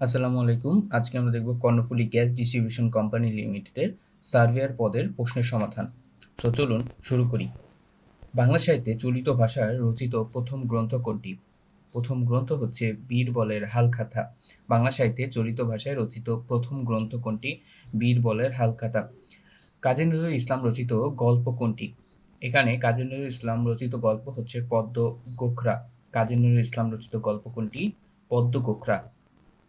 আসসালামু আলাইকুম। আজকে আমরা দেখব কর্ণফুলী গ্যাস ডিস্ট্রিবিউশন কোম্পানি লিমিটেডের সার্ভেয়ার পদের প্রশ্নের সমাধান। তো চলুন শুরু করি। বাংলা সাহিত্যে চলিত ভাষায় রচিত প্রথম গ্রন্থ কোনটি? প্রথম গ্রন্থ হচ্ছে বীরবলের হালখাতা। বাংলা সাহিত্যে চলিত ভাষায় রচিত প্রথম গ্রন্থ কোনটি? বীরবলের হালখাতা। কাজী নজরুল ইসলাম রচিত গল্প কোনটি? এখানে কাজী নজরুল ইসলাম রচিত গল্প হচ্ছে পদ্ম গোখরা। কাজী নজরুল ইসলাম রচিত গল্প কোনটি? পদ্ম গোখরা।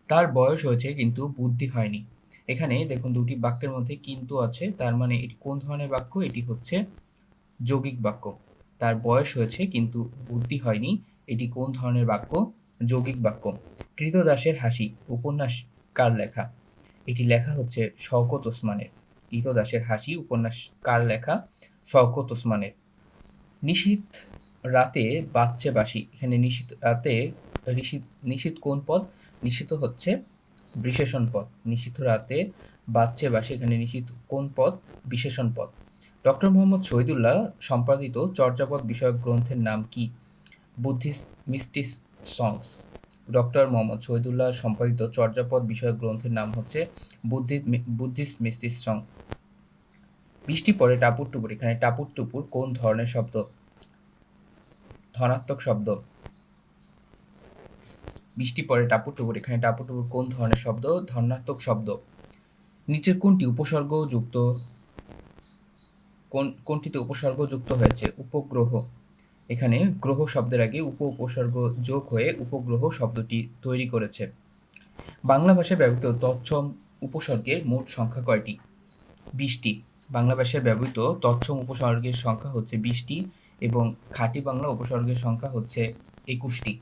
তার বয়স হয়েছে কিন্তু বুদ্ধি হয়নি। এখানে দেখুন দুটি বাক্যের মধ্যে কিন্তু আছে, তার মানে এটি কোন ধরনের বাক্য? এটি হচ্ছে যৌগিক বাক্য। তার বয়স হয়েছে কিন্তু বুদ্ধি হয়নি, এটি কোন ধরনের বাক্য? যৌগিক বাক্য। কৃতদাসের হাসি, উপন্যাস কার লেখা? এটি লেখা হচ্ছে শওকত ওসমানের। কৃতদাসের হাসি, উপন্যাস কার লেখা? শওকত ওসমানের। নিশীত রাতে বাচ্চে বাসি এখানে নিশীত রাতে নিশীত নিশীত কোন পদ? নিষিদ্ধ হচ্ছে বিশেষণ পদ। নিষিদ্ধ রাতে বাচ্চে বা সেখানে নিষিদ্ধ কোন পদ? বিশেষণ পদ। ডক্টর মোহাম্মদ শহীদুল্লাহ সম্পাদিত চর্যাপদ বিষয়ক গ্রন্থের নাম কি? Buddhist mystic songs. Doctor Mohammad Shahidullah সম্পাদিত চর্যাপদ বিষয়ক গ্রন্থের নাম হচ্ছে বুদ্ধি বুদ্ধিস্ট মিস্টিস সং বৃষ্টি পরে টাপুর টুপুর। এখানে টাপুর টুপুর কোন ধরনের শব্দ? ধনাত্মক শব্দ। বৃষ্টি পরে টাপুর টুপুর, এখানে টাপুর টুপুর কোন ধরনের শব্দ? ধর্নাত্মক শব্দ। নিচের কোনটি উপসর্গ যুক্ত কোন, কোনটিতে উপসর্গ যুক্ত হয়েছে? উপগ্রহ। এখানে গ্রহ শব্দের আগে উপ উপসর্গ যোগ হয়ে উপগ্রহ শব্দটি তৈরি করেছে। বাংলা ভাষায় ব্যবহৃত তৎসম উপসর্গের মোট সংখ্যা কয়টি? বিশটি। বাংলা ভাষায় ব্যবহৃত তৎসম উপসর্গের সংখ্যা হচ্ছে বিশটি এবং খাঁটি বাংলা উপসর্গের সংখ্যা হচ্ছে একুশটি।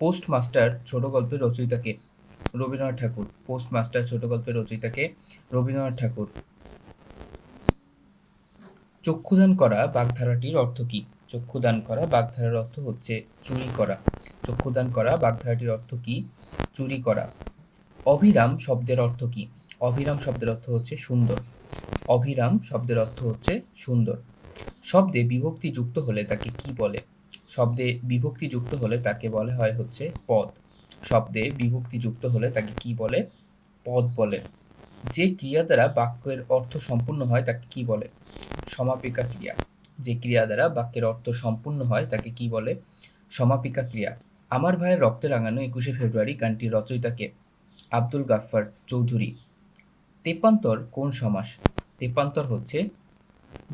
পোস্টমাস্টার ছোট গল্পের রচয়িতাকে, রবীন্দ্রনাথ ঠাকুর। পোস্টমাস্টার ছোট গল্পের রচয়িতাকে, রবীন্দ্রনাথ ঠাকুর। চক্ষুদান করা বাগধারাটির অর্থ কি? চক্ষুদান করা বাগধারার অর্থ হচ্ছে চুরি করা। চক্ষুদান করা বাগধারাটির অর্থ কি? চুরি করা। অভিরাম শব্দের অর্থ কি? অভিরাম শব্দের অর্থ হচ্ছে সুন্দর। অভিরাম শব্দের অর্থ হচ্ছে সুন্দর। শব্দে বিভক্তি যুক্ত হলে তাকে কি বলে? শব্দে বিভক্তি যুক্ত হলে তাকে বলে হয় হচ্ছে পদ। শব্দে বিভক্তি যুক্ত হলে তাকে কি বলে? পদ বলে। যে ক্রিয়া দ্বারা বাক্যের অর্থ সম্পূর্ণ হয়, তাকে কি বলে? সমাপিকা ক্রিয়া। যে ক্রিয়া দ্বারা বাক্যের অর্থ সম্পূর্ণ হয়, তাকে কি বলে? সমাপিকা ক্রিয়া। আমার ভাইয়ের রক্তে রাঙানো একুশে ফেব্রুয়ারি গানটির রচয়িতাকে আব্দুল গাফফার চৌধুরী। তেপান্তর কোন সমাস? তেপান্তর হচ্ছে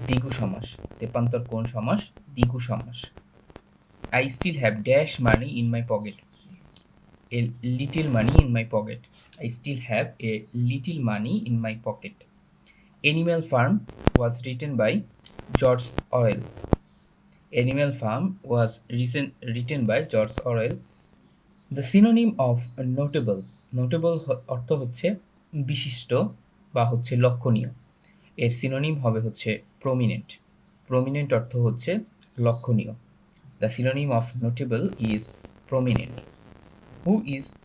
দ্বিগু সমাস। তেপান্তর কোন সমাস? দ্বিগু সমাস। I still have dash money in my pocket. A little money in my pocket. I still have a little money in my pocket. Animal Farm was written by George Orwell. Animal Farm was recent, written by George Orwell. The synonym of notable notable অর্থ হচ্ছে বিশিষ্ট বা হচ্ছে লক্ষণীয় এর synonym হবে হচ্ছে prominent prominent অর্থ হচ্ছে লক্ষণীয় The synonym of notable is prominent. Who is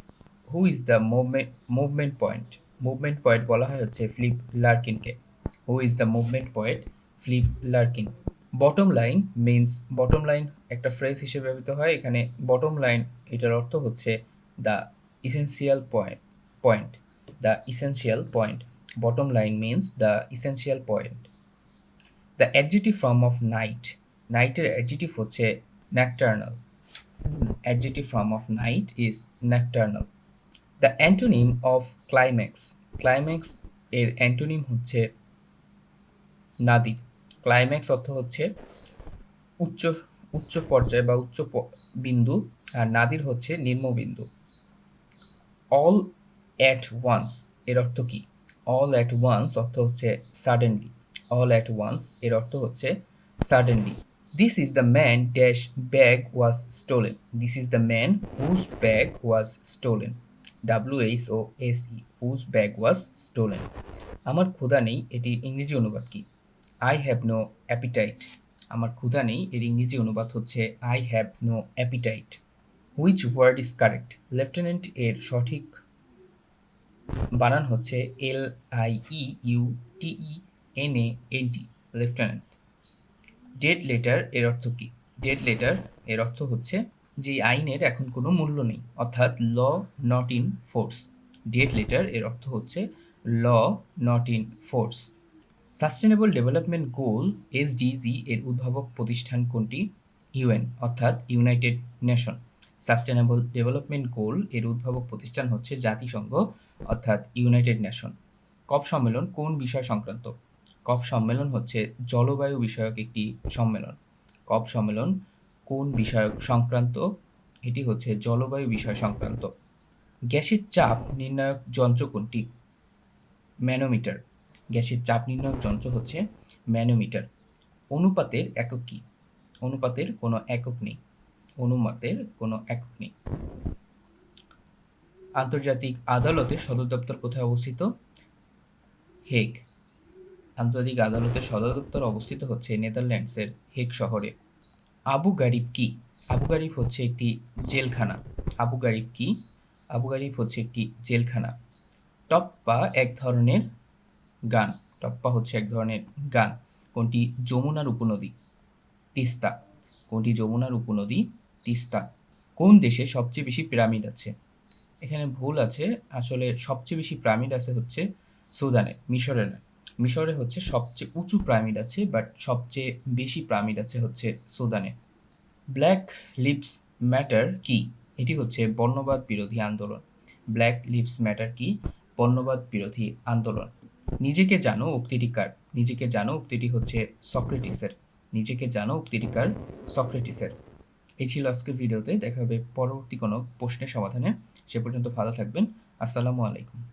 who is the movement movement point? Movement point বলা হয় হচ্ছে flip লার্কিনকে। Who is the movement point Flip Larkin. Bottom line means bottom line একটা phrase হিসেবে ব্যবহৃত হয়। এখানে বটম লাইন এটার অর্থ হচ্ছে the essential point point the essential point bottom line means the essential point the adjective form of night নাইটের adjective হচ্ছে nocturnal. Adjective form of night is nocturnal. The antonym of climax. climax এর antonym হচ্ছে nadir climax অর্থ হচ্ছে উচ্চ উচ্চ পর্যায় বা উচ্চ বিন্দু আর নাদির হচ্ছে নিম্ন বিন্দু অল অ্যাট ওয়ান্স এর অর্থ কি অল অ্যাট ওয়ান্স অর্থ হচ্ছে সাডেনলি অল অ্যাট ওয়ান্স এর অর্থ হচ্ছে suddenly This is the man dash bag was stolen. This is the man whose bag was stolen. W H O S E whose bag was stolen. আমার ক্ষুধা নেই, এটির ইংরেজি অনুবাদ কি আই হ্যাভ নো অ্যাপিটাইট আমার ক্ষুধা নেই, এর ইংরেজি অনুবাদ হচ্ছে I have no appetite which word is correct lieutenant এর সঠিক বানান হচ্ছে L I E U T E N A N T lieutenant dead letter এর অর্থ কী? ডেড লেটার এর অর্থ হচ্ছে যে আইনের এখন কোনো মূল্য নেই, অর্থাৎ law not in force dead letter এর অর্থ হচ্ছে law not in force sustainable development goal SDG এর উদ্ভাবক প্রতিষ্ঠান কোনটি? ইউএন অর্থাৎ United Nation sustainable development goal এর উদ্ভাবক প্রতিষ্ঠান হচ্ছে জাতিসংঘ, অর্থাৎ ইউনাইটেড নেশন কপ সম্মেলন কোন বিষয় সংক্রান্ত? কপ সম্মেলন হচ্ছে জলবায়ু বিষয়ক একটি সম্মেলন। কপ সম্মেলন কোন বিষয়ক সংক্রান্ত? এটি হচ্ছে জলবায়ু বিষয় সংক্রান্ত। গ্যাসের চাপ নির্ণায়ক যন্ত্র কোনটি? ম্যানোমিটার। গ্যাসের চাপ নির্ণায়ক যন্ত্র হচ্ছে ম্যানোমিটার। অনুপাতের একক কী? অনুপাতের কোনো একক নেই। অনুপাতের কোনো একক নেই। আন্তর্জাতিক আদালতের সদর দপ্তর কোথায় অবস্থিত? হেগ। আন্তর্জাতিক আদালতের সদর দপ্তর অবস্থিত হচ্ছে নেদারল্যান্ডসের হেগ শহরে। আবু গারিব কি? আবু গারিব হচ্ছে একটি জেলখানা। আবু গারিব কি? আবু গারিব হচ্ছে একটি জেলখানা। টপ্পা এক ধরনের গান। টপ্পা হচ্ছে এক ধরনের গান। কোনটি? যমুনার উপনদী। তিস্তা। কোনটি? যমুনার উপনদী। তিস্তা। কোন দেশে সবচেয়ে বেশি পিরামিড আছে? এখানে ভুল আছে। আসলে সবচেয়ে বেশি পিরামিড আছে হচ্ছে সুদানে মিশরে নয় মিশরে হচ্ছে সবচেয়ে উঁচু পিরামিড আছে বাট সবচেয়ে বেশি পিরামিড আছে হচ্ছে সুদানে। ব্ল্যাক লিপস ম্যাটার কি? এটি হচ্ছে বর্ণবাদ বিরোধী আন্দোলন। ব্ল্যাক লিপস ম্যাটার কি? বর্ণবাদ বিরোধী আন্দোলন। নিজেকে জানো উক্তিটি কার? নিজেকে জানো উক্তিটি হচ্ছে সক্রেটিসের। নিজেকে জানো উক্তিটি কার? সক্রেটিসের। এই ছিল আজকের ভিডিওতে। দেখা হবে পরবর্তী কোনো প্রশ্নের সমাধানে। সে পর্যন্ত ভালো থাকবেন। আসসালামু আলাইকুম।